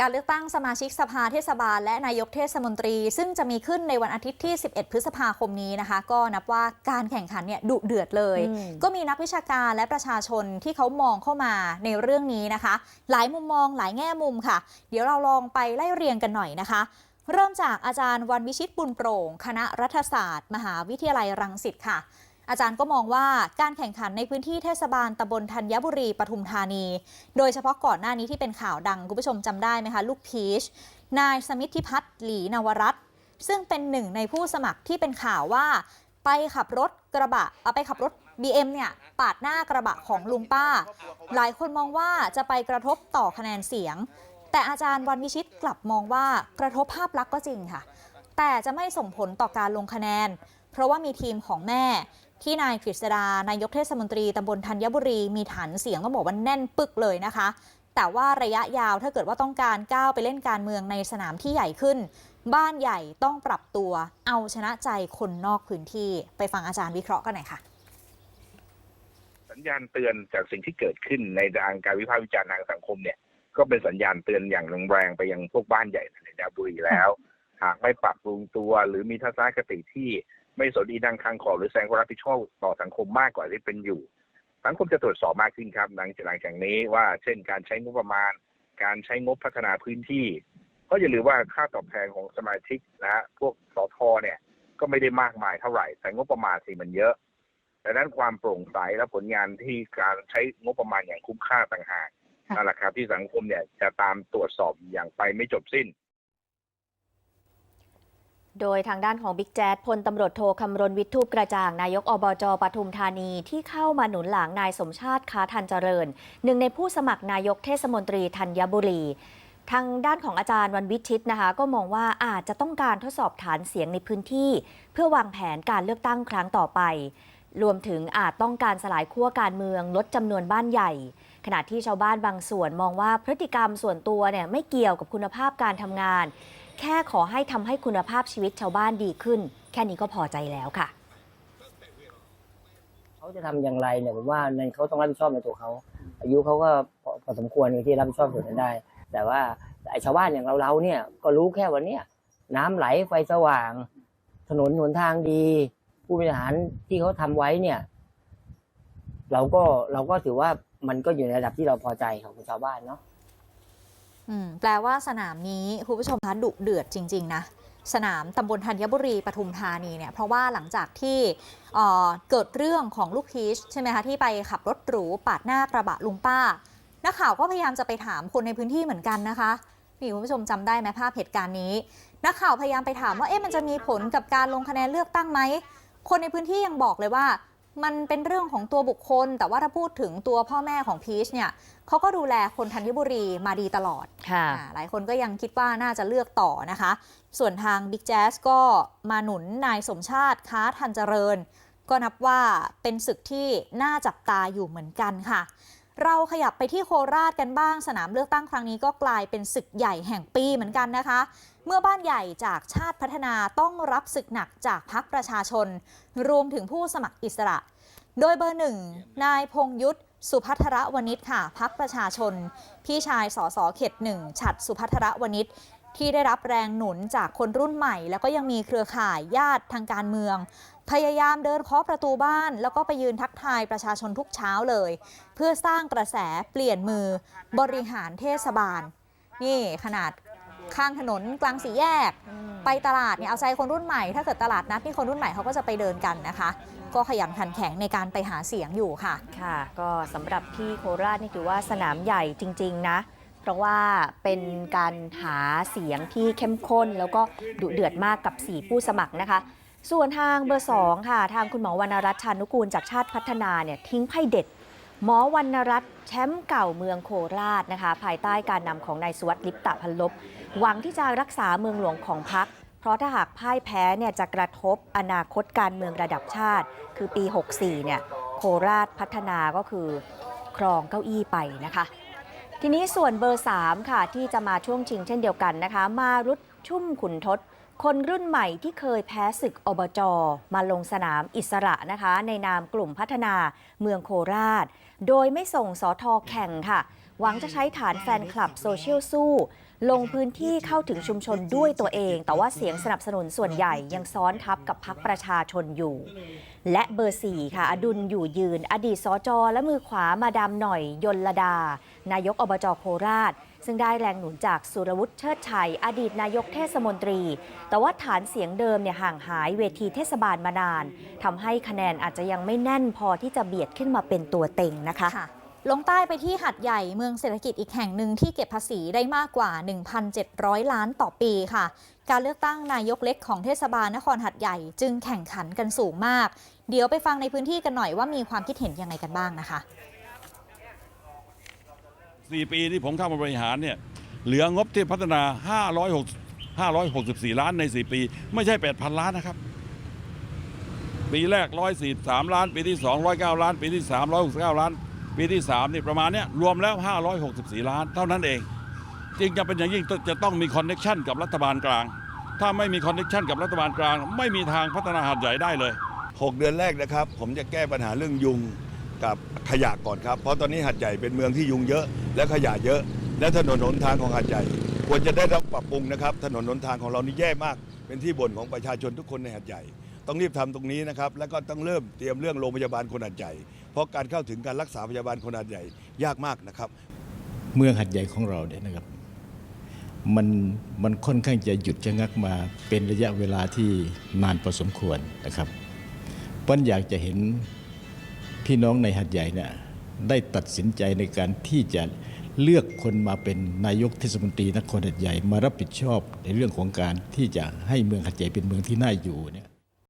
การเลือกตั้งสมาชิกสภาเทศบาล และนายกเทศมนตรี ซึ่งจะมีขึ้นในวันอาทิตย์ที่ 11 พฤษภาคมนี้นะคะ ก็นับว่าการแข่งขันเนี่ยดุเดือดเลยอืมก็มีนักวิชาการและประชาชนที่เขามองเข้ามาในเรื่องนี้นะคะ หลายมุมมองหลายแง่มุมค่ะ เดี๋ยวเราลองไปไล่เรียงกันหน่อยนะคะ เริ่มจากอาจารย์วันวิชิตบุญโปร่ง คณะรัฐศาสตร์ มหาวิทยาลัยรังสิตค่ะ อาจารย์ก็มองว่าการแข่งขันในพื้นที่เทศบาลตำบลธัญบุรีปทุมธานี โดยเฉพาะก่อนหน้านี้ที่เป็นข่าวดังคุณผู้ชมจำได้ไหมคะ ลูกพีช นายสมิทธิพัฒน์หลีนวรัตน์ซึ่งเป็นหนึ่งในผู้สมัครที่เป็นข่าวว่า ไปขับรถกระบะเอาไปขับรถ BM เนี่ยปาดหน้ากระบะของลุงป้า หลายคนมองว่าจะไปกระทบต่อคะแนนเสียง แต่อาจารย์วันวิชิตกลับมองว่ากระทบภาพลักษณ์ก็จริงค่ะ แต่จะไม่ส่งผลต่อการลงคะแนน เพราะว่ามีทีมของแม่ ที่นายกฤษดานายกเทศมนตรีตำบลธัญบุรี มีฐานเสียงต้องบอกว่าแน่นปึกเลยนะคะ แต่ว่าระยะยาวถ้าเกิดว่าต้องการก้าวไปเล่นการเมืองในสนามที่ใหญ่ขึ้น บ้านใหญ่ต้องปรับตัว เอาชนะใจคนนอกพื้นที่ไปฟังอาจารย์วิเคราะห์กันหน่อยค่ะสัญญาณเตือนจากสิ่งที่เกิดขึ้นในทางการวิพากษ์วิจารณ์ทางสังคมเนี่ย ก็เป็นสัญญาณเตือนอย่างแรงไปยังพวกบ้านใหญ่ในธัญบุรีแล้ว หากไม่ปรับปรุงตัวหรือมีทัศนคติที่ ไม่สนอีดังคังขอหรือแสดงความรับผิดชอบต่อสังคมมากกว่าที่เป็นอยู่ สังคมจะตรวจสอบมากขึ้นครับหลังจากหลังจากนี้ว่า เช่น การใช้งบประมาณ การใช้งบพัฒนาพื้นที่ ก็อย่าลืมว่าค่าตอบแทนของสมาชิกนะฮะพวกสทเนี่ย ก็ไม่ได้มากมายเท่าไหร่ แต่งบประมาณสิมันเยอะดังนั้นความโปร่งใสและผลงานที่การใช้งบประมาณอย่างคุ้มค่าต่างหากค่ะนั่นแหละครับที่สังคมเนี่ยจะตามตรวจสอบอย่างไปไม่จบสิ้น โดยทางด้านของบิ๊กแจ๊ดพลตำรวจโทคำรณวิทูปกระจ่าง นายกอบจปทุมธานีที่เข้ามาหนุนหลังนายสมชาติค้าทันเจริญ หนึ่งในผู้สมัครนายกเทศมนตรีธัญบุรี ทางด้านของอาจารย์วันวิชิตนะคะ ก็มองว่าอาจจะต้องการทดสอบฐานเสียงในพื้นที่ เพื่อวางแผนการเลือกตั้งครั้งต่อไป รวมถึงอาจต้องการสลายขั้วการเมืองลดจำนวนบ้านใหญ่ ขณะที่ชาวบ้านบางส่วนมองว่าพฤติกรรมส่วนตัวเนี่ยไม่เกี่ยวกับคุณภาพการทำงาน แค่ขอให้ทำให้คุณภาพชีวิตชาวบ้านดีขึ้น แค่นี้ก็พอใจแล้วค่ะ เขาจะทำอย่างไรเนี่ยผมว่าในเขาต้องรับผิดชอบในตัวเขาอายุเขาก็พอสมควรที่รับผิดชอบส่วนนั้นได้ แต่ว่าไอ้ชาวบ้านอย่างเราเราๆเนี่ยก็รู้แค่วันเนี้ยน้ำไหลไฟสว่าง ถนนหนทางดี ผู้บริหารที่เขาทำไว้เนี่ย เราก็เราก็ถือว่ามันก็อยู่ในระดับที่เราพอใจของชาวบ้านเนาะ แปลว่าสนามนี้คุณผู้ชมคะดุเดือดจริง ๆ นะ สนามตำบลธัญบุรีปทุมธานีเนี่ยเพราะว่าหลังจากที่เเกิดเรื่องของลูกพีชใช่ไหมคะที่ไปขับรถหรูปาดหน้ากระบะลุงป้านักข่าวก็พยายามจะไปถามคนในพื้นที่เหมือนกันนะคะนี่คุณผู้ชมจำได้ไหมภาพเหตุการณ์นี้ นักข่าวพยายามไปถามว่าเอ๊ะมันจะมีผลกับการลงคะแนนเลือกตั้งไหมคนในพื้นที่ยังบอกเลยว่า มันเป็นเรื่องของตัวบุคคล แต่ว่าถ้าพูดถึงตัวพ่อแม่ของพีชเนี่ยเขาก็ดูแลคนธัญบุรีมาดีตลอดค่ะอ่าหลายคนก็ยังคิดว่าน่าจะเลือกต่อนะคะ ส่วนทางบิ๊กแจ๊สก็มาหนุนนายสมชาติค้าทันเจริญ ก็นับว่าเป็นศึกที่น่าจับตาอยู่เหมือนกันค่ะ เราขยับไปที่โคราชกันบ้าง สนามเลือกตั้งครั้งนี้ก็กลายเป็นศึกใหญ่แห่งปีเหมือนกันนะคะ เมื่อบ้านใหญ่จากชาติพัฒนาต้องรับศึกหนักจากพักประชาชน รวมถึงผู้สมัครอิสระ โดยเบอร์หนึ่งนายพงยุทธสุพัทระวณิชค่ะพักประชาชน พี่ชายสสเขตหนึ่งฉัดสุพัทระวณิชที่ได้รับแรงหนุนจากคนรุ่นใหม่ แล้วก็ยังมีเครือข่ายญาติทางการเมือง พยายามเดินเคาะประตูบ้าน แล้วก็ไปยืนทักทายประชาชนทุกเช้าเลย เพื่อสร้างกระแสเปลี่ยนมือบริหารเทศบาล นี่ขนาดข้างถนนกลางสี่แยก ไปตลาดเนี่ยเอาใจคนรุ่นใหม่ถ้าเกิดตลาดนัดนี่คนรุ่นใหม่เขาก็จะไปเดินกันนะคะ ก็ขยันขันแข็งในการไปหาเสียงอยู่ค่ะ ค่ะ ก็สำหรับที่โคราชนี่ถือว่าสนามใหญ่จริง ๆ นะ เพราะว่าเป็นการหาเสียงที่เข้มข้น แล้วก็ดุเดือดมากกับ 4 ผู้สมัครนะคะ ส่วนทางเบอร์2ค่ะ ทางคุณหมอวรรณรัตน์ชานุกูลจากชาติพัฒนาเนี่ยทิ้งไพ่เด็ด หมอวรรณรัตน์แชมป์เก่าเมืองโคราชนะคะ ภายใต้การนำของนายสุวัสดิ์ลิปตะพันลบ หวังที่จะรักษาเมืองหลวงของพรรคเพราะถ้าหากพ่ายแพ้เนี่ยจะกระทบอนาคตการเมืองระดับชาติ คือปี 64 เนี่ยโคราชพัฒนาก็คือครองเก้าอี้ไปนะคะ ทีนี้ส่วนเบอร์ 3 ค่ะที่จะมาช่วงชิงเช่นเดียวกันนะคะ มารุดชุ่มขุนทศ คนรุ่นใหม่ที่เคยแพ้ศึกอบจมาลงสนามอิสระนะคะ ในนามกลุ่มพัฒนาเมืองโคราช โดยไม่ส่งสอทอแข่งค่ะ หวังจะใช้ฐานแฟนคลับโซเชียลสู้ ลงพื้นที่เข้าถึงชุมชนด้วยตัวเอง แต่ว่าเสียงสนับสนุนส่วนใหญ่ยังซ้อนทับกับพักประชาชนอยู่ และเบอร์4ค่ะ อดุลอยู่ยืน อดีตสจและมือขวามาดามหน่อยยนลดา นายกอบจโคราชซึ่งได้แรงหนุนจากสุรวุฒิเชิดชัย อดีตนายกเทศมนตรี แต่ว่าฐานเสียงเดิมเนี่ยห่างหายเวทีเทศบาลมานานทำให้คะแนนอาจจะยังไม่แน่นพอที่จะเบียดขึ้นมาเป็นตัวเต็งนะคะคะ ลงใต้ไปที่หัดใหญ่เมืองเศรษฐกิจอีกแห่งหนึ่งที่เก็บภาษีได้มากกว่า 1,700 ล้านต่อปีค่ะ การเลือกตั้งนายกเล็กของเทศบาลนครหัดใหญ่จึงแข่งขันกันสูงมาก เดี๋ยวไปฟังในพื้นที่กันหน่อยว่ามีความคิดเห็นยังไงกันบ้างนะคะสี่ปีที่ผมเข้ามาบริหารเนี่ยเหลืองบที่พัฒนา 506 564 ล้านใน 4 ปี ไม่ใช่ 8,000 ล้านนะครับ ปีแรก 143 ล้าน ปีที่ 209 ล้าน ปีที่ 369 ล้าน ปีที่3นี่ประมาณเนี้ยรวมแล้ว 564 ล้าน เท่านั้นเองจริงจะเป็นอย่างยิ่งจะต้องมีคอนเน็ชันกับรัฐบาลกลาง ถ้าไม่มีคอนเน็ชันกับรัฐบาลกลาง ไม่มีทางพัฒนาหาดใหญ่ได้เลย 6 เดือนแรกนะครับ ผมจะแก้ปัญหาเรื่องยุงกับขยะก่อนครับ เพราะตอนนี้หัดใหญ่เป็นเมืองที่ยุงเยอะ และขยะเยอะ และถนนหนทางของหัดใหญ่ ควรจะได้รับปรับปรุงนะครับ ถนนหนทางของเรานี่แย่มาก เป็นที่บ่นของประชาชนทุกคนในหัดใหญ่ ต้องรีบทำตรงนี้นะครับ แล้วก็ต้องเริ่มเตรียมเรื่องโรงพยาบาลคนหัดใหญ่ เพราะการเข้าถึงการรักษาพยาบาลคนหัดใหญ่ยากมากนะครับ เมืองหัดใหญ่ของเราเนี่ยนะครับ มันมันค่อนข้างจะหยุดชะงักมาเป็นระยะเวลาที่นานพอสมควรนะครับปันอยากจะเห็นพี่น้องในหัดใหญ่เนี่ยได้ตัดสินใจในการที่จะเลือกคนมาเป็นนายกเทศมนตรีนครหัดใหญ่มารับผิดชอบในเรื่องของการที่จะให้เมืองหัดใหญ่เป็นเมืองที่น่าอยู่เนี่ย